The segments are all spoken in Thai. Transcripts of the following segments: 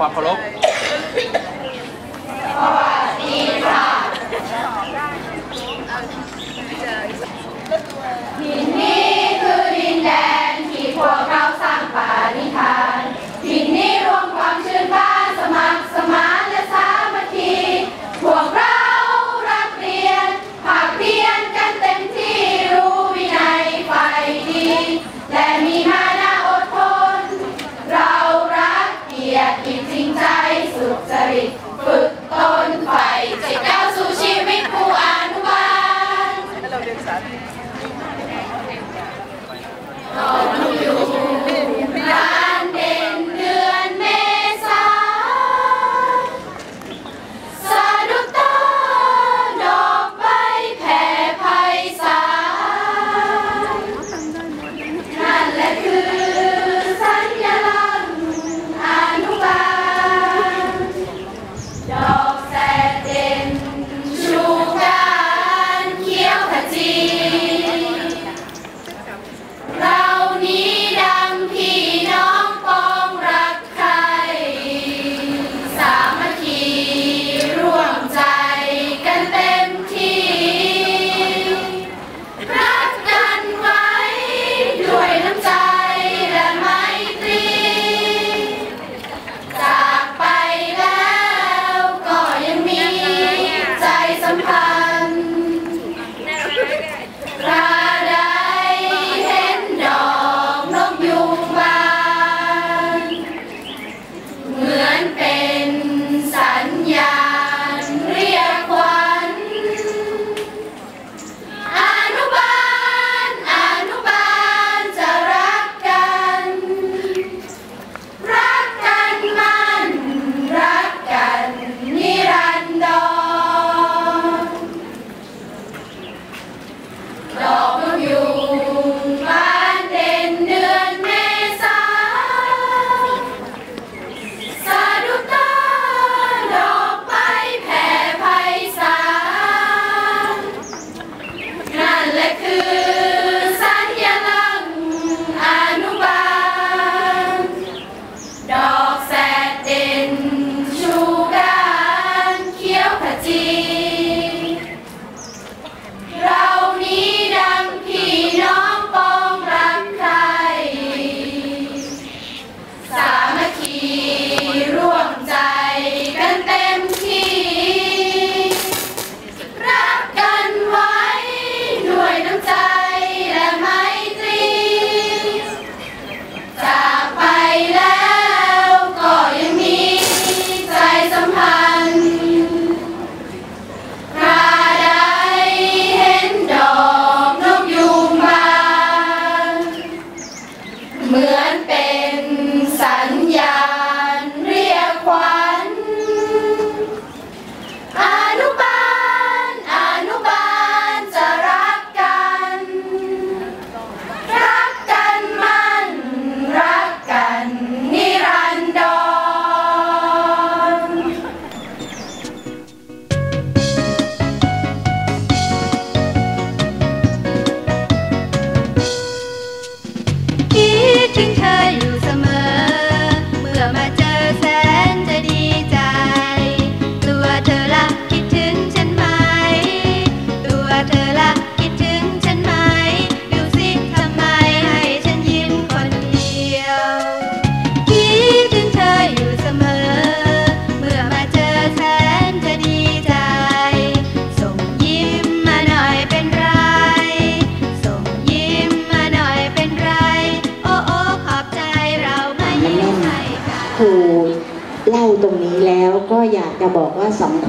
ความเคารพ Gracias.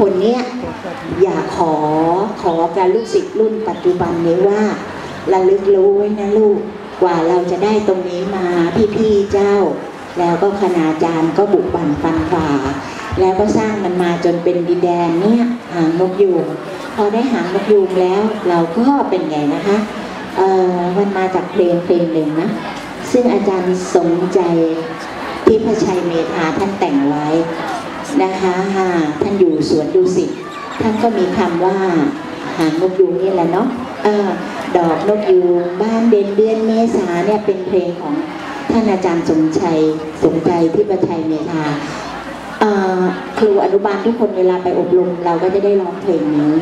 คนเนี้ยอยากขอขอกับลูกศิษย์รุ่นปัจจุบันนี้ว่าระลึกรู้ไว้นะลูกกว่าเราจะได้ตรงนี้มาพี่พี่เจ้า แล้วก็คณาจารย์ก็บุกบันฟันฝ่าแล้วก็สร้างมันมาจนเป็นดินแดนเนี้ยหางนกยูงพอได้หางนกยูงแล้วเราก็เป็นไงนะคะเออมันมาจากเพลงเพลงหนึ่งนะซึ่งอาจารย์สมใจที่พระชัยเมธาท่านแต่งไว้ นะคะหาท่านอยู่สวนดูสิท่านก็มีคำว่าหางนกยูงนี่แหละเนาะออดอกนกยูงบ้านเด่นเดือนเมษาเนี่ยเป็นเพลงของท่านอาจารย์สมชัยสมใจที่ประชัยเมธาครูอนุบาลทุกคนเวลาไปอบรมเราก็จะได้ร้องเพลงนี้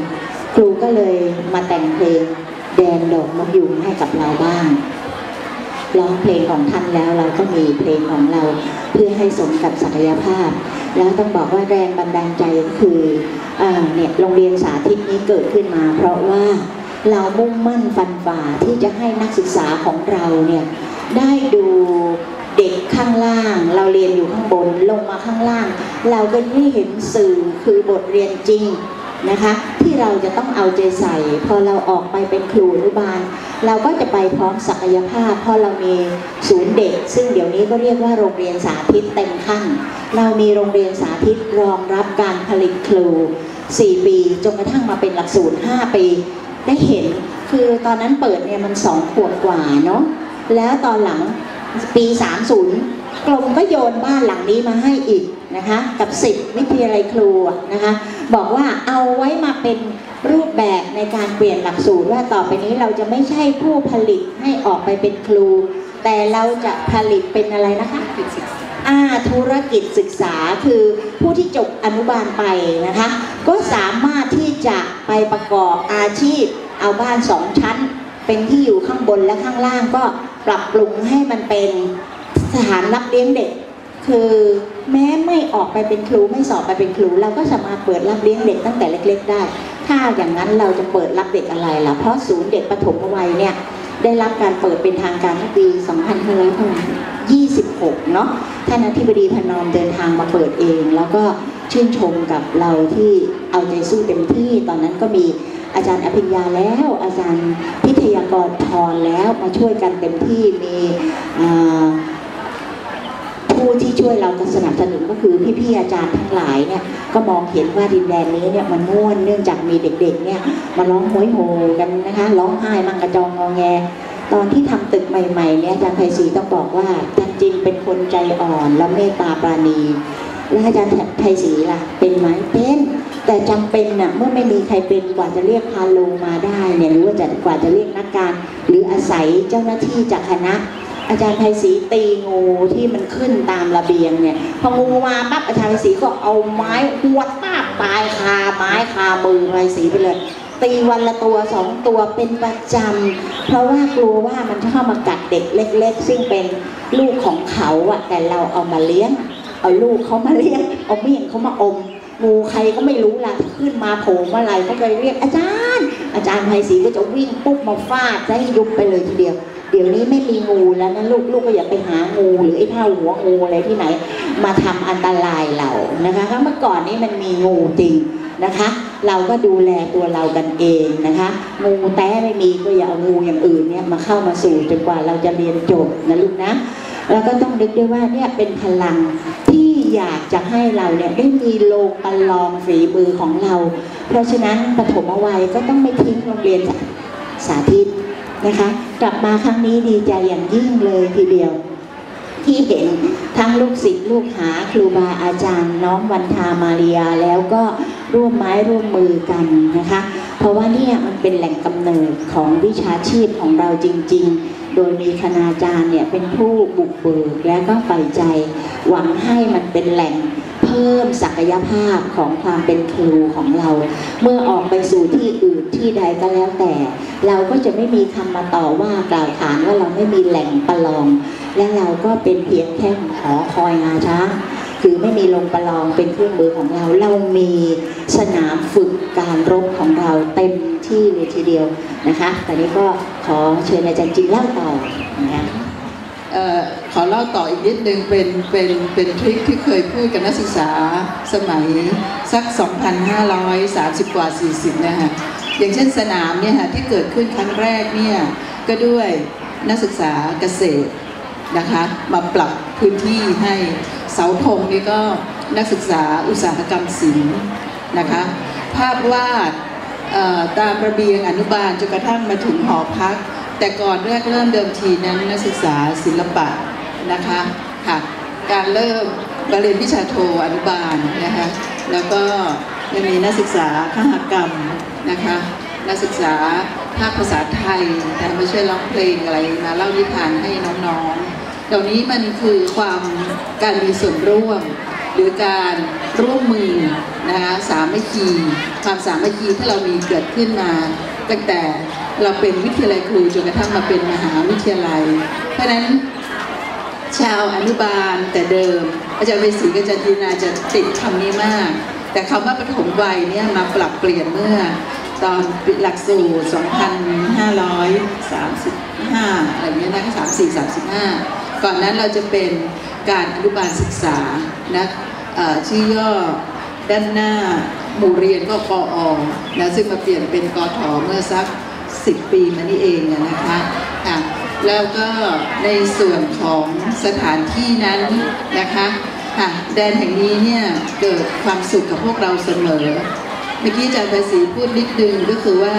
ครูก็เลยมาแต่งเพลงแดนดอกนกยูงให้กับเราบ้างร้องเพลงของท่านแล้วเราก็มีเพลงของเราเพื่อให้สมกับศักยภาพ แล้วต้องบอกว่าแรงบันดาลใจก็คืออเนี่ยโรงเรียนสาธิตนี้เกิดขึ้นมา เพราะว่าเรามุ่งมั่นฟันฝ่าที่จะให้นักศึกษาของเราเนี่ยได้ดูเด็กข้างล่าง เราเรียนอยู่ข้างบนลงมาข้างล่าง เราก็ได้เห็นสื่อคือบทเรียนจริงนะคะ เราจะต้องเอาใจใส่ พอเราออกไปเป็นครูอนุบาล เราก็จะไปพร้อมศักยภาพเพราะเรามีศูนย์เด็ก ซึ่งเดี๋ยวนี้ก็เรียกว่าโรงเรียนสาธิตเต็มขั้น เรามีโรงเรียนสาธิตรองรับการผลิตครู 4 ปีจนกระทั่งมาเป็นหลักสูตร 5 ปี ได้เห็นคือตอนนั้นเปิดเนี่ยมัน2ขวบกว่าเนาะแล้วตอนหลังปี 30กรมก็โยนบ้านหลังนี้มาให้อีก นะคะกับสิบวิทยาลัยครูอะนะคะบอกว่าเอาไว้มาเป็นรูปแบบในการเปลี่ยนหลักสูตรว่าต่อไปนี้เราจะไม่ใช่ผู้ผลิตให้ออกไปเป็นครู แต่เราจะผลิตเป็นอะไรนะคะอ่าธุรกิจศึกษาคือผู้ที่จบอนุบาลไปนะคะ ก็สามารถที่จะไปประกอบอาชีพ เอาบ้านสองชั้น เป็นที่อยู่ข้างบนและข้างล่างก็ปรับปรุงให้มันเป็นสถานรับเลี้ยงเด็ก คือแม้ไม่ออกไปเป็นครูไม่สอบไปเป็นครู เราก็สามารถเปิดรับเลี้ยงเด็กตั้งแต่เล็ก ๆ ได้ ถ้าอย่างนั้นเราจะเปิดรับเด็กอะไรล่ะเพราะศูนย์เด็กปฐมวัยเนี่ยได้รับการเปิดเป็นทางการเมื่อปี2526 เนาะท่านอธิบดีพนอมเดินทางมาเปิดเอง แล้วก็ชื่นชมกับเราที่เอาใจสู้เต็มที่ตอนนั้นก็มีอาจารย์อภิญญาแล้ว อาจารย์พิทยากรทรแล้วมาช่วยกันเต็มที่มีอ่า ผู้ที่ช่วยเราสนับสนุนก็คือพี่ๆอาจารย์ทั้งหลายเนี่ยก็มองเห็นว่าดินแดนนี้เนี่ยมันม่วนเนื่องจากมีเด็กๆเนี่ยมาร้องโหยโหกันนะคะร้องไห้มังกระจองงอแง ตอนที่ทำตึกใหม่ๆเนี่ยอาจารย์ไพศรีต้องบอกว่าอาจารย์จินเป็นคนใจอ่อนและเมตตาปราณีแล้วอาจารย์ไพศรีล่ะ เป็นไหมเป็นแต่จำเป็นน่ะเมื่อไม่มีใครเป็นกว่าจะเรียกพาลงมาได้เนี่ยหรือว่าจะกว่าจะเรียกนักการ หรืออาศัยเจ้าหน้าที่จากคณะ อาจารย์ไพศรีตีงูที่มันขึ้นตามระเบียงเนี่ย พองูมาปั๊บอาจารย์ไพศรีก็เอาไม้หวดป้าตายคาไม้คามือไพศรีไปเลยตีวันละตัวสองตัวเป็นประจำ เพราะว่ากลัวว่ามันจะเข้ามากัดเด็กเล็ก ๆ ซึ่งเป็นลูกของเขาอะแต่เราเอามาเลี้ยง เอาลูกเขามาเลี้ยง เอาเมี่ยงเขามาอมงูใครก็ไม่รู้ละขึ้นมาโผล่เมื่อไรก็เลยเรียกอาจารย์ อาจารย์ไพศรีก็จะวิ่งปุ๊บมาฟาดให้ยุบไปเลยทีเดียว เดี๋ยวนี้ไม่มีงูแล้วนะลูกลูกก็อย่าไปหางูหรือไอ้เท่าหัวงูอะไรที่ไหน มาทำอันตรายเรานะคะเมื่อก่อนนี้มันมีงูจริงนะคะ เราก็ดูแลตัวเรากันเองนะคะ งูแต้ไม่มีก็อย่าเอางูอย่างอื่นเนี่ยมาเข้ามาสู่จนกว่าเราจะเรียนจบนะลูกนะแล้วก็ต้องนึกด้วยว่าเนี่ยเป็นพลังที่อยากจะให้เราเนี่ยได้มีโลกประลองฝีมือของเรา เพราะฉะนั้นปฐมวัยก็ต้องไม่ทิ้งโรงเรียนสาธิต นะคะ กลับมาครั้งนี้ดีใจอย่างยิ่งเลยทีเดียว ที่เห็นทั้งลูกศิษย์ลูกหาครูบาอาจารย์ น้องวันทามาเรียแล้วก็ร่วมไม้ร่วมมือกันนะคะ เพราะว่าเนี่ยมันเป็นแหล่งกำเนิดของวิชาชีพของเราจริง ๆ โดยมีคณาจารย์เนี่ยเป็นผู้บุกเบิกและก็ใฝ่ใจ หวังให้มันเป็นแหล่ง เพิ่มศักยภาพของความเป็นครูของเรา เมื่อออกไปสู่ที่อื่นที่ใดก็แล้วแต่ เราก็จะไม่มีคำมาต่อว่ากล่าวขานว่าเราไม่มีแหล่งประลอง และเราก็เป็นเพียงแค่หอคอยงาช้างคือไม่มีลงประลองเป็นเครื่องมือของเรา เรามีสนามฝึกการรบของเราเต็มที่เลยทีเดียวนะคะตอนนี้ก็ขอเชิญอาจารย์จิงเล่าต่อนะคะ ขอเล่าต่ออีกนิดนึงเป็นเป็นเป็นทริคที่เคยพูดกับนักศึกษาสมัยสัก 2,530 กว่า 40นะฮะอย่างเช่นสนามเนี่ยฮะที่เกิดขึ้นครั้งแรกเนี่ยก็ด้วยนักศึกษาเกษตรนะคะมาปรับพื้นที่ให้เสาธงนี่ก็นักศึกษาอุตสาหกรรมศิลป์นะคะภาพวาดตามระเบียงอนุบาลจนกระทั่งมาถึงหอพัก แต่ก่อนแรกเริ่มเดิมทีนั้นนักศึกษาศิลปะนะคะค่ะการเริ่มมาเรียนวิชาโทอนุบาลนะคะแล้วก็ยังมีนักศึกษาขหกรรมนะคะนักศึกษาภาคภาษาไทยแต่ไม่ใช่ร้องเพลงอะไรมาเล่านิทานให้น้องๆ เหล่านี้มันคือความการมีส่วนร่วม หรือการร่วมมือนะคะสามัคคีความสามัคคีที่เรามีเกิดขึ้นมา ตั้งแต่เราเป็นวิทยาลัยครูจนกระทั่งมาเป็นมหาวิทยาลัย เพราะนั้นชาวอนุบาลแต่เดิม อาจารย์เวสีกับอาจารย์จีนาจะติดคำนี้มาก แต่คำว่าปฐมวัยเนี่ยมาปรับเปลี่ยนเมื่อ ตอนหลักสูตร 2535 อะไรเงี้ยนะคะ34 35 ก่อนนั้นเราจะเป็นการอนุบาลศึกษานะชื่อย่อด้านหน้า หมู่เรียนก็กออนะซึ่งมาเปลี่ยนเป็นกอถอเมื่อสัก 10 ปีมานี้เองนะคะค่ะแล้วก็ในส่วนของสถานที่นั้นนะคะค่ะแดนแห่งนี้เนี่ยเกิดความสุขกับพวกเราเสมอ เมื่อกี้อาจารย์ภาษีพูดนิดนึงก็คือว่า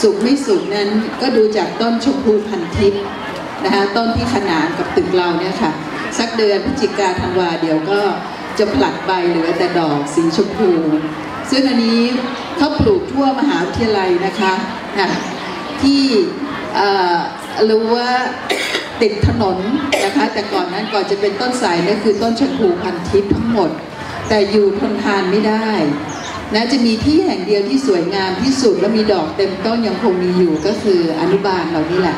สุขไม่สุขนั้นก็ดูจากต้นชมพูพันทิพย์นะคะต้นที่ขนานกับตึกเราเนี่ยค่ะ สักเดือนพฤศจิกาธันวาเดี๋ยวก็จะผลัดใบเหลือแต่ดอกสีชมพู ซึ่งอันนี้เขาปลูกทั่วมหาวิทยาลัยนะคะค่ะที่รู้ว่าติดถนนนะคะ แต่ก่อนนั้นก่อนจะเป็นต้นสายนี่ยคือต้นชมพูพันทิพย์ทั้งหมด แต่อยู่ทนทานไม่ได้นะจะมีที่แห่งเดียวที่สวยงามที่สุดและมีดอกเต็มต้นยังคงมีอยู่ก็คืออนุบาลเรานี่แหละ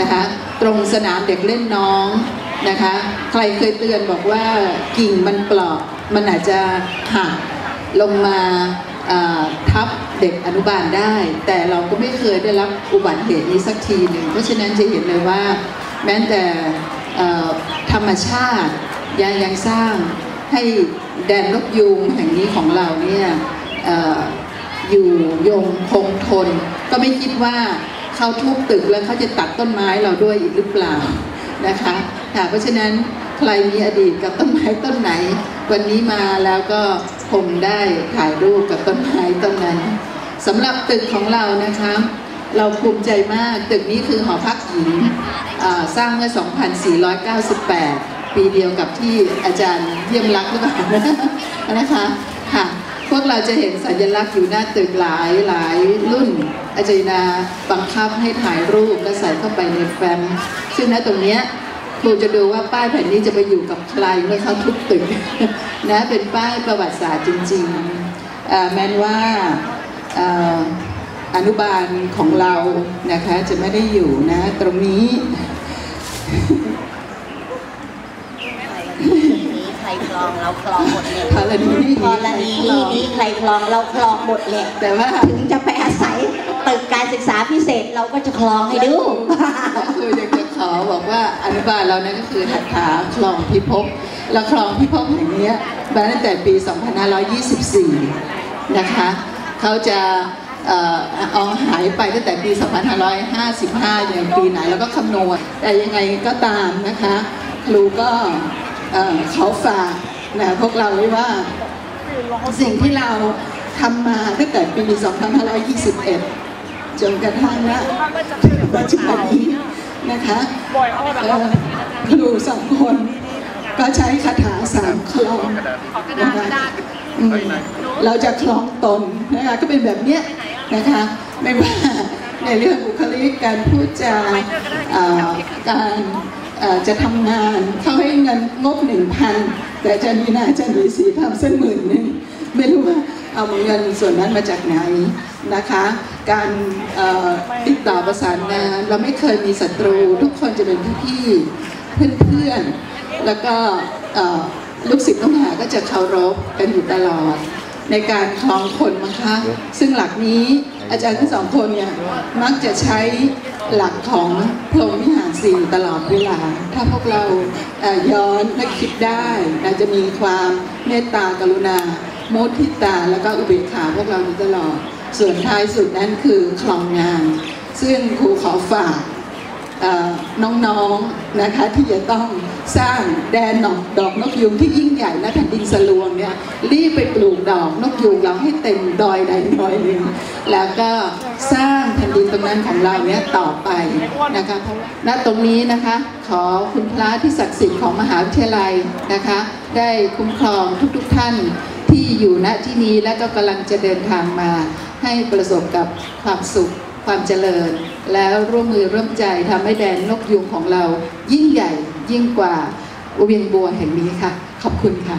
นะคะ ตรงสนามเด็กเล่นน้องนะคะ ใครเคยเตือนบอกว่ากิ่งมันเปราะมันอาจจะหัก ลงมาทับเด็กอนุบาลได้ แต่เราก็ไม่เคยได้รับอุบัติเหตุนี้สักทีหนึ่ง เพราะฉะนั้นจะเห็นเลยว่า แม้แต่ธรรมชาติยังยังสร้างให้แดนนกยูงแห่งนี้ของเราเนี่ยเอ่ออยู่ยงคงทน ก็ไม่คิดว่าเขาทุบตึกแล้วเขาจะตัดต้นไม้เราด้วยอีกหรือเปล่านะคะค่ะเพราะฉะนั้นใครมีอดีตกับต้นไม้ต้นไหน วันนี้มาแล้วก็ คงได้ถ่ายรูปกับต้นไม้ต้นนั้นสำหรับตึกของเรานะคะ เราภูมิใจมากตึกนี้คือหอพักหญิงสร้างเมื่อ 2498 ปีเดียวกับที่อาจารย์เยี่ยมรักหรือเปล่านะคะค่ะพวกเราจะเห็นสัญลักษณ์อยู่หน้าตึกหลายหลายรุ่น อาจารย์นาบังคับให้ถ่ายรูปและใส่เข้าไปในแฟ้มซึ่งณตรงเนี้ย ครูจะดูว่าป้ายแผ่นนี้จะไปอยู่กับใครเมื่อเขาทุบตึกนะเป็นป้ายประวัติศาสตร์จริงๆเอ่อแม้นว่าเอ่ออนุบาลของเรานะคะจะไม่ได้อยู่นะ ตรงนี้นี้ใครคลองเราคลองหมดเลยกรณีนี้กรณีนี้นี้ใครคลองเราคลองหมดเลยแต่ว่าถึงจะไปอาศัย ตึกการศึกษาพิเศษเราก็จะคลองให้ดู ก็คืออยากจะขอบอกว่าอนุบาลเรานั่นก็คือหัตถาคลองพิภพและคลองพิภพแห่งนี้มาตั้งแต่ปี 2524 นะคะเขาจะเออเอาหายไปตั้งแต่ปี 2555 อย่างปีไหนแล้วก็คำนวณ แต่ยังไงก็ตามนะคะ ครูก็เอ่อเขาฝากนะพวกเราไว้ว่าสิ่งที่เราทำมาตั้งแต่ปี 2521 จนกระทั่งณปัจจุบันนี้นะคะเอ่อครูสองคนก็ใช้คาถาสามคลองนะคะเราจะคลองตนนะคะก็เป็นแบบเนี้ยนะคะไม่ว่าในเรื่องบุคลิกการพูดจาการจะทำงานเขาให้เงินงบหนึ่งพันแต่จารย์นีนาจารย์ดีสีทำเส้นหมื่นหนึ่งไม่รู้ว่า เอาเงินส่วนนั้นมาจากไหนนะคะ การเอ่อติดต่อประสานงาน เราไม่เคยมีศัตรู ทุกคนจะเป็นพี่ๆเพื่อนๆแล้วก็เอ่อลูกศิษย์ลูกหาก็จะเคารพกันอยู่ตลอด ในการคลองคนมั้งคะ ซึ่งหลักนี้อาจารย์ทั้งสองคนเนี่ยมักจะใช้หลักของพรหมวิหารสี่ตลอดเวลา ถ้าพวกเราเอ่อย้อนและคิดได้อาจจะมีความเมตตากรุณา มุทิตาแล้วก็อุเบกขาพวกเราตลอด ส่วนท้ายสุดนั้นคือคลองงาน ซึ่งครูขอฝากน้องๆนะคะที่จะต้องสร้างแดนดอกดอกนกยูงที่ยิ่งใหญ่ณแผ่นดินสลวงเนี่ยรีบไปปลูกดอกนกยูงเราให้เต็มดอยใดดอยหนึ่งแล้วก็สร้างแผ่นดินตรงนั้นของเราเนี่ยต่อไปนะคะณตรงนี้นะคะขอคุณพระที่ศักดิ์สิทธิ์ของมหาวิทยาลัยนะคะ ได้คุ้มครองทุกๆท่าน ที่อยู่ณที่นี้และก็กำลังจะเดินทางมา ให้ประสบกับความสุขความเจริญ แล้วร่วมมือร่วมใจทำให้แดนนกยูงของเรา ยิ่งใหญ่ยิ่งกว่าเวียงบัวแห่งนี้ค่ะ ขอบคุณค่ะ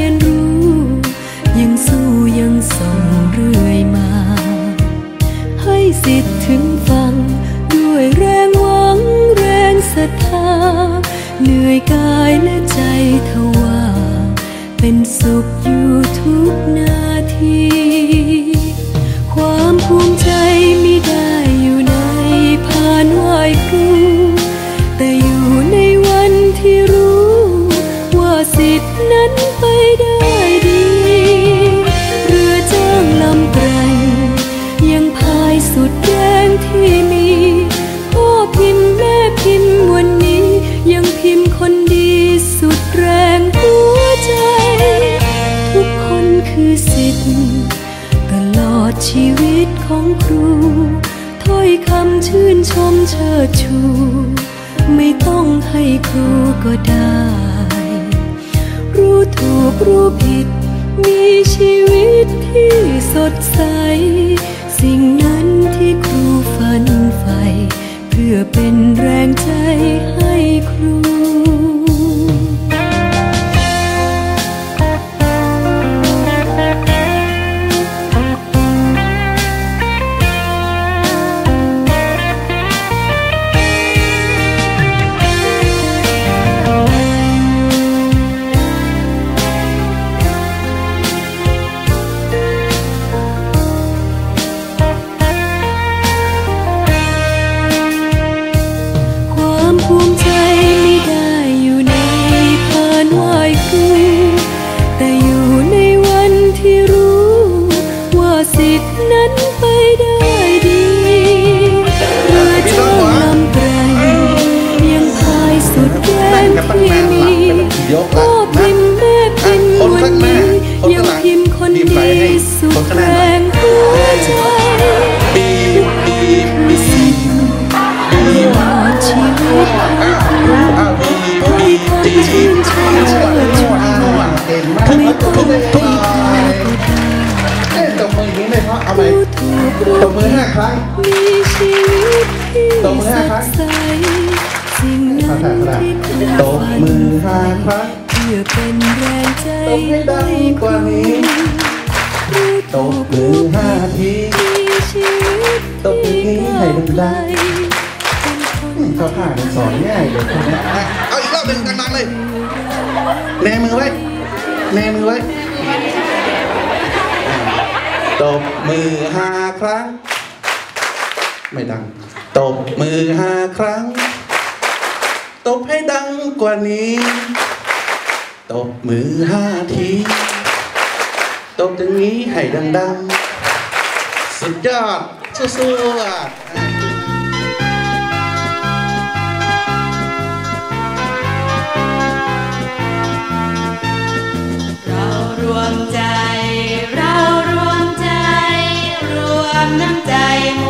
น เตบมือห้าครั้งมีชีวิตที่ตบมือสห้าครั้ดงใสสิ่งขอนั้นถ่ายก็ได้ที่ตบมือห้าครั้งเพื่อเป็นแรงใจตบให้ดังกว่านี้ตบมือห้าทีมีชีวิตตบมือนี้ให้ดังเป็นคนอืมเขาถ่ายมันสอนง่ายเลยคนเนี้ยอะเอาอีกรอบหนึ่งดังๆเลยแนมือไว้แนมือไว้ ตบมือห้าครั้ง ไม่ดัง ตบมือห้าครั้ง ตบให้ดังกว่านี้ ตบมือห้าที ตบอย่างนี้ให้ดังๆ สุดยอดสู้ๆอะ วมใจ เรารวมใจ รวมน้ำใจม